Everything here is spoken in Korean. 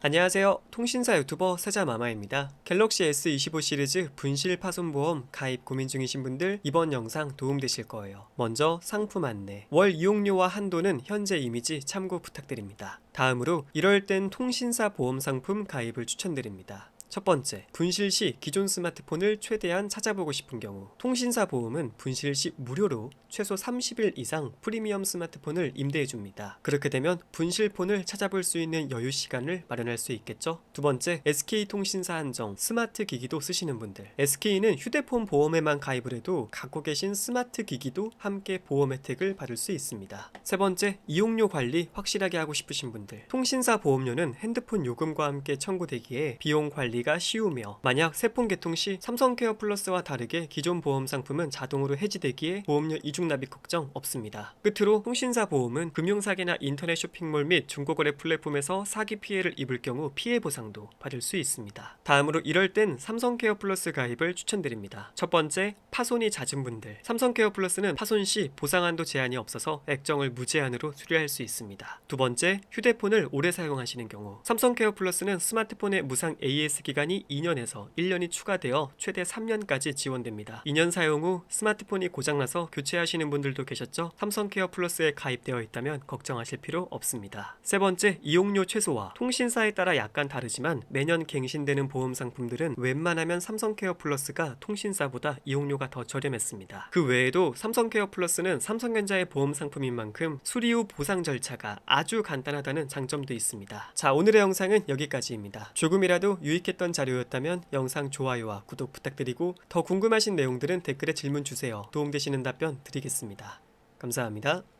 안녕하세요. 통신사 유튜버 세자마마입니다. 갤럭시 S25 시리즈 분실 파손 보험 가입 고민 중이신 분들 이번 영상 도움되실 거예요. 먼저 상품 안내. 월 이용료와 한도는 현재 이미지 참고 부탁드립니다. 다음으로 이럴 땐 통신사 보험 상품 가입을 추천드립니다. 첫 번째, 분실 시 기존 스마트폰을 최대한 찾아보고 싶은 경우 통신사 보험은 분실 시 무료로 최소 30일 이상 프리미엄 스마트폰을 임대해 줍니다. 그렇게 되면 분실폰을 찾아볼 수 있는 여유 시간을 마련할 수 있겠죠? 두 번째, SK통신사 한정 스마트 기기도 쓰시는 분들. SK는 휴대폰 보험에만 가입을 해도 갖고 계신 스마트 기기도 함께 보험 혜택을 받을 수 있습니다. 세 번째, 이용료 관리 확실하게 하고 싶으신 분들. 통신사 보험료는 핸드폰 요금과 함께 청구되기에 비용 관리 가 쉬우며 만약 세폰 개통 시 삼성케어 플러스와 다르게 기존 보험 상품은 자동으로 해지되기에 보험료 이중 납입 걱정 없습니다. 끝으로 통신사 보험은 금융사기나 인터넷 쇼핑몰 및 중고거래 플랫폼에서 사기 피해를 입을 경우 피해 보상도 받을 수 있습니다. 다음으로 이럴 땐 삼성케어 플러스 가입을 추천드립니다. 첫 번째, 파손이 잦은 분들. 삼성케어 플러스는 파손 시 보상한도 제한이 없어서 액정을 무제한으로 수리할 수 있습니다. 두 번째, 휴대폰을 오래 사용하시는 경우. 삼성케어 플러스는 스마트폰의 무상 AS 기간이 2년에서 1년이 추가되어 최대 3년까지 지원됩니다. 2년 사용 후 스마트폰이 고장나서 교체하시는 분들도 계셨죠? 삼성케어 플러스에 가입되어 있다면 걱정하실 필요 없습니다. 세 번째, 이용료 최소화. 통신사에 따라 약간 다르지만 매년 갱신되는 보험 상품들은 웬만하면 삼성케어 플러스가 통신사보다 이용료가 더 저렴했습니다. 그 외에도 삼성케어 플러스는 삼성전자의 보험 상품인 만큼 수리 후 보상 절차가 아주 간단하다는 장점도 있습니다. 자, 오늘의 영상은 여기까지입니다. 조금이라도 유익했던 자료였다면 영상 좋아요와 구독 부탁드리고 더 궁금하신 내용들은 댓글에 질문 주세요. 도움되시는 답변 드리겠습니다. 감사합니다.